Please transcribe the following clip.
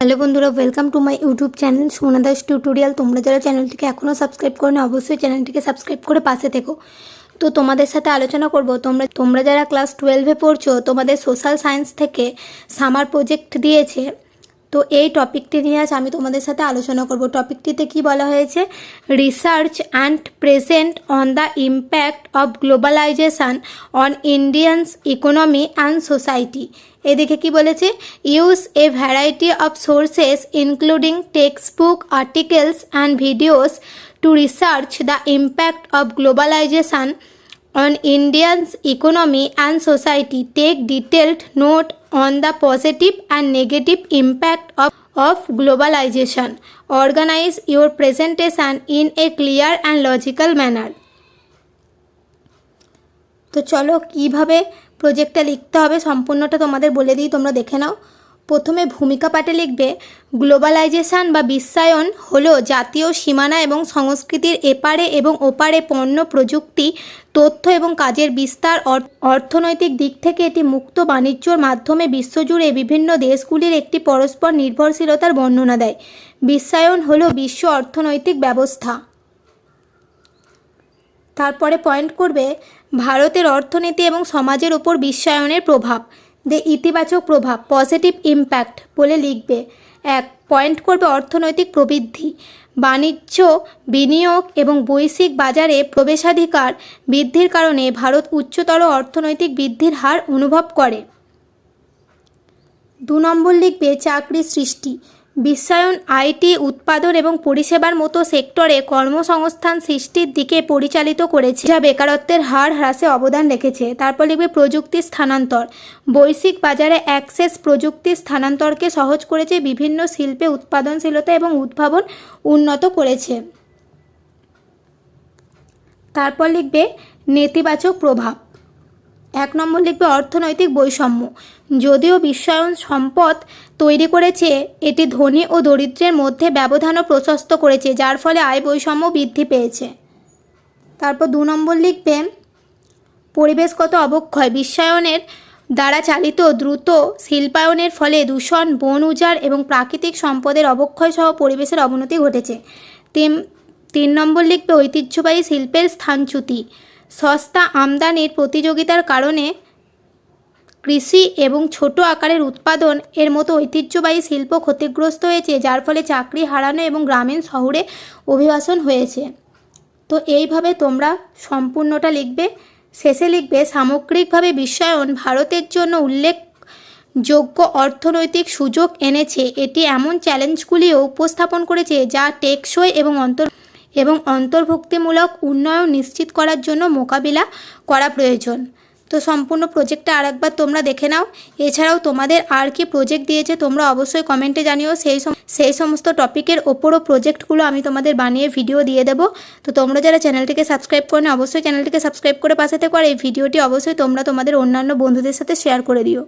Hello বন্ধুরা welcome to my YouTube channel Sona Das tutorial তোমরা যারা চ্যানেলটিকে এখনও সাবস্ক্রাইব করো অবশ্যই চ্যানেলটিকে সাবস্ক্রাইব করে পাশে থেকো। তো তোমাদের সাথে আলোচনা করব, তোমরা তোমরা যারা ক্লাস টুয়েলভে পড়ছো, তোমাদের সোশ্যাল সায়েন্স থেকে সামার প্রজেক্ট দিয়েছে তো এই টপিকটি নিয়ে আজ আমি তোমাদের সাথে আলোচনা করব। টপিকটিতে কি বলা হয়েছে? Research and present on the impact of globalisation on Indians economy and society এদিকে কি বলেছে? Use a variety of sources including text book articles and videos to research the impact of globalisation on Indians' economy and society. Take detailed note on the positive and negative impact of, of globalization. Organize your presentation in a clear and logical manner. তো চলো কীভাবে প্রজেক্টটা লিখতে হবে সম্পূর্ণটা তোমাদের বলে দিই তোমরা দেখে নাও প্রথমে ভূমিকা পাঠে লিখবে, গ্লোবালাইজেশন বা বিশ্বায়ন হলো জাতীয় সীমানা এবং সংস্কৃতির এপারে এবং ওপারে পণ্য, প্রযুক্তি, তথ্য এবং কাজের বিস্তার অর- অর্থনৈতিক দিক থেকে এটি মুক্ত বাণিজ্যর মাধ্যমে বিশ্বজুড়ে বিভিন্ন দেশগুলির একটি পরস্পর নির্ভরশীলতার বর্ণনা দেয়। বিশ্বায়ন হলো বিশ্ব অর্থনৈতিক ব্যবস্থা। তারপরে পয়েন্ট করবে, ভারতের অর্থনীতি এবং সমাজের ওপর বিশ্বায়নের প্রভাব। যে ইতিবাচক প্রভাব পজিটিভ ইম্প্যাক্ট বলে লিখবে। এক পয়েন্ট করবে অর্থনৈতিক প্রবৃদ্ধি। বাণিজ্য, বিনিয়োগ এবং বৈশ্বিক বাজারে প্রবেশাধিকার বৃদ্ধির কারণে ভারত উচ্চতর অর্থনৈতিক বৃদ্ধির হার অনুভব করে। দু নম্বর লিখবে চাকরি সৃষ্টি। বিশ্বায়ন আইটি উৎপাদন এবং পরিষেবার মতো সেক্টরে কর্মসংস্থান সৃষ্টির দিকে পরিচালিত করেছে। যা বেকারত্বের হার হ্রাসে অবদান রেখেছে। তারপর লিখবে প্রযুক্তি স্থানান্তর। বৈশ্বিক বাজারে অ্যাক্সেস প্রযুক্তি স্থানান্তরকে সহজ করেছে, বিভিন্ন শিল্পে উৎপাদনশীলতা এবং উদ্ভাবন উন্নত করেছে। তারপর লিখবে নেতিবাচক প্রভাব। এক নম্বর লিখবে অর্থনৈতিক বৈষম্য। যদিও বিশ্বায়ন সম্পদ তৈরি করেছে, এটি ধনী ও দরিদ্রের মধ্যে ব্যবধানও প্রশস্ত করেছে, যার ফলে আয় বৈষম্য বৃদ্ধি পেয়েছে। তারপর দু নম্বর লিখবে পরিবেশগত অবক্ষয়। বিশ্বায়নের দ্বারা চালিত দ্রুত শিল্পায়নের ফলে দূষণ, বন উজাড় এবং প্রাকৃতিক সম্পদের অবক্ষয় সহ পরিবেশের অবনতি ঘটেছে। তিন তিন নম্বর লিখবে ঐতিহ্যবাহী শিল্পের স্থানচ্যুতি। সস্তা আমদানির প্রতিযোগিতার কারণে কৃষি এবং ছোট আকারের উৎপাদন এর মতো ঐতিহ্যবাহী শিল্প ক্ষতিগ্রস্ত হয়েছে, যার ফলে চাকরি হারানো এবং গ্রামীণ শহরে অভিবাসন হয়েছে। তো এইভাবে তোমরা সম্পূর্ণটা লিখবে। শেষে লিখবে, সামগ্রিকভাবে বিশ্বায়ন ভারতের জন্য উল্লেখযোগ্য অর্থনৈতিক সুযোগ এনেছে। এটি এমন চ্যালেঞ্জগুলিও উপস্থাপন করেছে যা টেকসই এবং অন্তর এবং অন্তর্ভুক্তিমূলক উন্নয়ন নিশ্চিত করার জন্য মোকাবিলা করা প্রয়োজন। তো সম্পূর্ণ প্রজেক্টটা আরেকবার তোমরা দেখে নাও। এছাড়াও তোমাদের আর কি প্রজেক্ট দিয়েছে তোমরা অবশ্যই কমেন্টে জানিও। সেই সেই সমস্ত টপিকের ওপরও প্রজেক্টগুলো আমি তোমাদের বানিয়ে ভিডিও দিয়ে দেবো। তো তোমরা যারা চ্যানেলটিকে সাবস্ক্রাইব করে অবশ্যই চ্যানেলটিকে সাবস্ক্রাইব করে পাশে থেকো। আর এই ভিডিওটি অবশ্যই তোমরা তোমাদের অন্যান্য বন্ধুদের সাথে শেয়ার করে দিও।